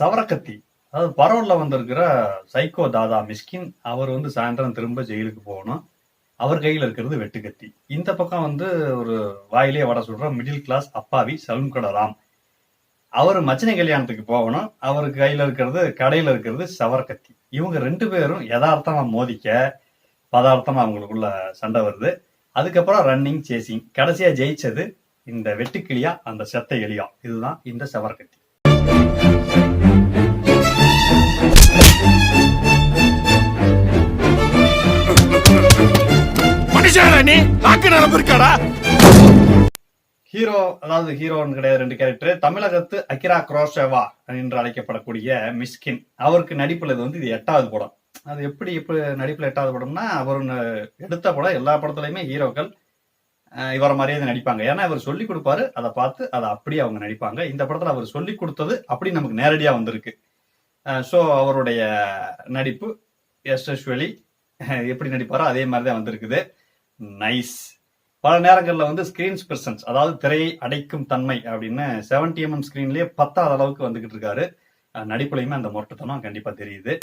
சவரக்கத்தி. அதாவது பரோல்ல வந்திருக்கிற சைக்கோ தாதா மிஸ்கின் அவர் வந்து சாயந்தரம் திரும்ப ஜெயிலுக்கு போகணும். அவர் கையில் இருக்கிறது வெட்டுக்கத்தி. இந்த பக்கம் வந்து ஒரு வாயிலே வட சொல்ற மிடில் கிளாஸ் அப்பாவி சலுன்கட ராம். அவர் மச்சினை கல்யாணத்துக்கு போகணும். அவருக்கு கையில இருக்கிறது கடையில இருக்கிறது சவரக்கத்தி. இவங்க ரெண்டு பேரும் யதார்த்தமா மோதிக்க பதார்த்தமா அவங்களுக்குள்ள சண்டை வருது. அதுக்கப்புறம் ரன்னிங் சேசிங் கடைசியா ஜெயிச்சது இந்த வெட்டுக்கிளியா அந்த செத்த எலியா. இதுதான் இந்த சவரக்கத்தி. நாக்கு இருக்காடா? ஹீரோ அதாவது ஹீரோன்னு கிடையாது ரெண்டு கேரக்டர் தமிழகத்து அகிரா குரோஷேவா என்று அழைக்கப்படக்கூடிய மிஸ்கின் அவருக்கு நடிப்புல இது வந்து இது எட்டாவது படம். அது எப்படி இப்போ நடிப்புல எட்டாவது படம்னா அவர் எடுத்த படம் எல்லா படத்துலயுமே ஹீரோக்கள் அஹ், இவரை மாதிரியே நடிப்பாங்க. ஏன்னா இவர் சொல்லி கொடுப்பாரு அதை பார்த்து அதை அப்படியே அவங்க நடிப்பாங்க. இந்த படத்துல அவர் சொல்லி கொடுத்தது அப்படி நமக்கு நேரடியா வந்திருக்கு. ஸோ அவருடைய நடிப்பு எஸ்எஸ்வலி எப்படி நடிப்பாரோ அதே மாதிரி தான் வந்திருக்குது. நைஸ் பல நேரங்களில் வந்து ஸ்கிரீன்ஸ் பிரசன்ஸ் அதாவது திரையை அடைக்கும் தன்மை அப்படின்னு செவன்டி எம்எம் ஸ்கிரீன்லயே பத்தாவது அளவுக்கு வந்துகிட்டு இருக்காரு. நடிப்புலையுமே அந்த மொட்டத்தனம் கண்டிப்பாக தெரியுது.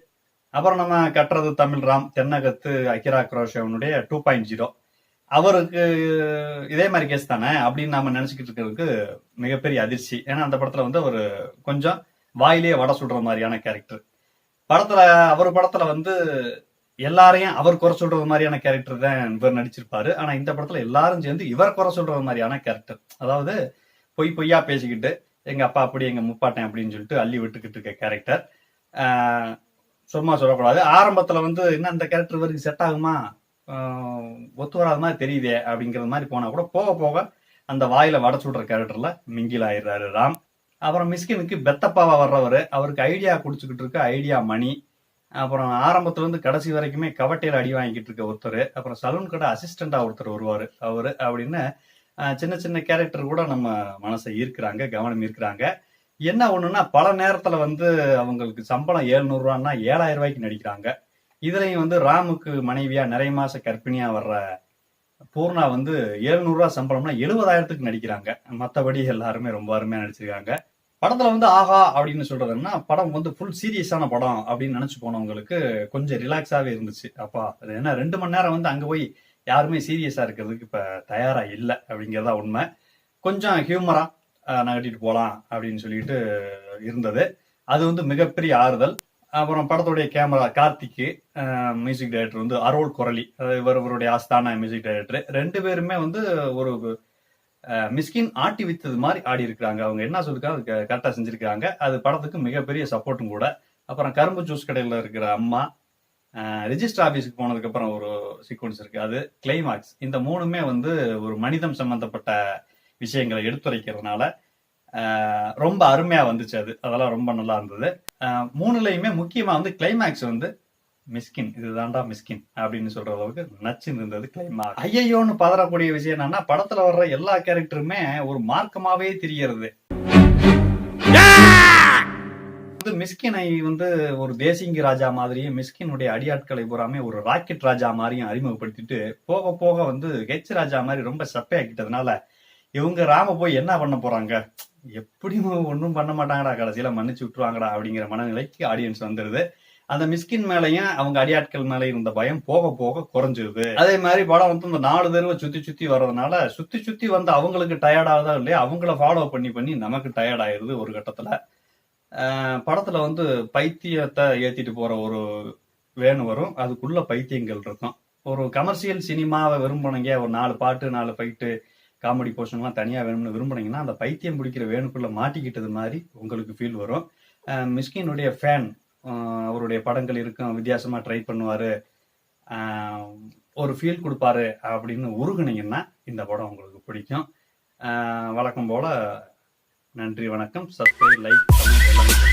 அப்புறம் நம்ம கட்டுறது தமிழ் ராம் தென்னகத்து அகிரா குரோஷவனுடைய டூ பாயிண்ட் ஜீரோ oh. அவருக்கு இதே மாதிரி கேஸ் தானே அப்படின்னு நாம நினைச்சுக்கிட்டு இருக்கிறதுக்கு மிகப்பெரிய அதிர்ச்சி. ஏன்னா அந்த படத்துல வந்து அவர் கொஞ்சம் வாயிலே வடை சுடுற மாதிரியான கேரக்டர் படத்துல அவர் படத்துல வந்து எல்லாரையும் அவர் குறை சொல்றது மாதிரியான கேரக்டர் தான் இவர் நடிச்சிருப்பாரு. ஆனா இந்த படத்துல எல்லாரும் சேர்ந்து இவர் குறை சொல்றது மாதிரியான கேரக்டர் அதாவது பொய் பொய்யா பேசிக்கிட்டு எங்க அப்பா அப்படி எங்க முப்பாட்டன் அப்படின்னு சொல்லிட்டு அள்ளி விட்டுக்கிட்டு இருக்க கேரக்டர் சும்மா சொல்லக்கூடாது. ஆரம்பத்துல வந்து என்ன இந்த கேரக்டர் இவருக்கு செட் ஆகுமா? ஒத்து வராத மாதிரி தெரியுதே அப்படிங்கிற மாதிரி போனா கூட போக போக அந்த வாயில வடை சுடுற கேரக்டர்ல மிங்கில் ஆயிடுறாரு ராம். அப்புறம் மிஸ்கினுக்கு பெத்தப்பாவா வர்றவர் அவருக்கு ஐடியா குடிச்சுக்கிட்டு இருக்க ஐடியா மணி அப்புறம் ஆரம்பத்துல இருந்து கடைசி வரைக்குமே கவட்டையில அடி வாங்கிட்டு இருக்க ஒருத்தர் அப்புறம் சலூன் கடை அசிஸ்டண்டா ஒருத்தர் வருவாரு அவரு அப்படின்னு சின்ன சின்ன கேரக்டர் கூட நம்ம மனசை ஈர்க்கிறாங்க கவனம் ஈர்க்கிறாங்க. என்ன ஒண்ணுன்னா பல நேரத்துல வந்து அவங்களுக்கு சம்பளம் 700 ரூபான்னா ஏழாயிரம் ரூபாய்க்கு நடிக்கிறாங்க. இதுலயும் வந்து ராமுக்கு மனைவியா நிறைய மாச கர்ப்பிணியா வர்ற பூர்ணா வந்து எழுநூறுரூவா சம்பளம்னா எழுபதாயிரத்துக்கு நடிக்கிறாங்க. மத்தபடி எல்லாருமே ரொம்ப அருமையாக நடிச்சிருக்காங்க. படத்துல வந்து ஆஹா அப்படின்னு சொல்றதுன்னா படம் வந்து ஃபுல் சீரியஸான படம் அப்படின்னு நினைச்சு போனவங்களுக்கு கொஞ்சம் ரிலாக்ஸாவே இருந்துச்சு. அப்பா அது என்ன ரெண்டு மணி நேரம் வந்து அங்க போய் யாருமே சீரியஸா இருக்கிறதுக்கு இப்ப தயாரா இல்லை அப்படிங்கறதா உண்மை. கொஞ்சம் ஹியூமரா நகட்டிட்டு போகலாம் அப்படின்னு சொல்லிட்டு இருந்தது. அது வந்து மிகப்பெரிய ஆறுதல். அப்புறம் படத்துடைய கேமரா கார்த்திக்கு மியூசிக் டைரக்டர் வந்து அரோல் குரலி. அதாவது இவர் இவருடைய ஆஸ்தான மியூசிக் டைரக்டர் ரெண்டு பேருமே வந்து ஒரு மிஸ்கின் ஆட்டி வித்தது மாதிரி ஆடி இருக்கிறாங்க. அவங்க என்ன சொல்லிருக்காங்க அது கரெக்டாக செஞ்சிருக்காங்க அது படத்துக்கு மிகப்பெரிய சப்போர்ட்டும் கூட. அப்புறம் கரும்பு ஜூஸ் கடையில் இருக்கிற அம்மா ரிஜிஸ்டர் ஆஃபீஸுக்கு போனதுக்கு அப்புறம் ஒரு சீக்வன்ஸ் இருக்கு. அது கிளைமாக்ஸ் இந்த மூணுமே வந்து ஒரு மனிதம் சம்பந்தப்பட்ட விஷயங்களை எடுத்துரைக்கிறதுனால ரொம்ப அருமையா வந்துச்சு அது. அதெல்லாம் ரொம்ப நல்லா இருந்தது. மூணுலையுமே முக்கியமா வந்து கிளைமேக்ஸ் வந்து மிஸ்கின் இதுதான்டா மிஸ்கின் அப்படின்னு சொல்ற அளவுக்கு நச்சுன்னு இருந்தது கிளைமாக்ஸ் ஐயோன்னு பதறக்கூடிய விஷயம் என்னன்னா படத்துல வர்ற எல்லா கேரக்டருமே ஒரு மார்க்கமாவே தெரியறது. வந்து மிஸ்கினை வந்து ஒரு தேசிங்கி ராஜா மாதிரியும் மிஸ்கினுடைய அடியாட்களை பூராமே ஒரு ராக்கெட் ராஜா மாதிரியும் அறிமுகப்படுத்திட்டு போக போக வந்து ஹெச் ராஜா மாதிரி ரொம்ப சப்பையாக்கிட்டதுனால இவங்க ராம போய் என்ன பண்ண போறாங்க? எப்படியும் ஒன்றும் பண்ண மாட்டாங்கடா கடைசியில மன்னிச்சு விட்டுருவாங்கடா அப்படிங்கிற மனநிலைக்கு ஆடியன்ஸ் வந்துருது. அந்த மிஸ்கின் மேலையும் அவங்க அடியாட்கள் மேலே இருந்த பயம் போக போக குறைஞ்சிருது. அதே மாதிரி படம் வந்து இந்த நாலு தடவை சுத்தி சுத்தி வர்றதுனால சுத்தி சுத்தி வந்து அவங்களுக்கு டயர்ட் ஆகுதா இல்லையா அவங்கள ஃபாலோ பண்ணி பண்ணி நமக்கு டயர்ட் ஆயிருது ஒரு கட்டத்துல. படத்துல வந்து பைத்தியத்தை ஏத்திட்டு போற ஒரு வேன் வரும். அதுக்குள்ள பைத்தியங்கள் இருக்கும். ஒரு கமர்ஷியல் சினிமாவை விரும்பினங்க ஒரு நாலு பாட்டு நாலு ஃபைட்டு காமெடி போர்ஷன்லாம் தனியாக வேணும்னு விரும்புனீங்கன்னா அந்த பைத்தியம் பிடிக்கிற வேணுக்குள்ளே மாட்டிக்கிட்டது மாதிரி உங்களுக்கு ஃபீல் வரும். மிஸ்கினுடைய ஃபேன் அவருடைய படங்கள் இருக்கும் வித்தியாசமாக ட்ரை பண்ணுவார் ஒரு ஃபீல் கொடுப்பாரு அப்படின்னு உருகுனீங்கன்னா இந்த படம் உங்களுக்கு பிடிக்கும். வழக்கம் போல நன்றி வணக்கம். சப்ஸ்கிரைப் லைக் கமெண்ட் எல்லாமே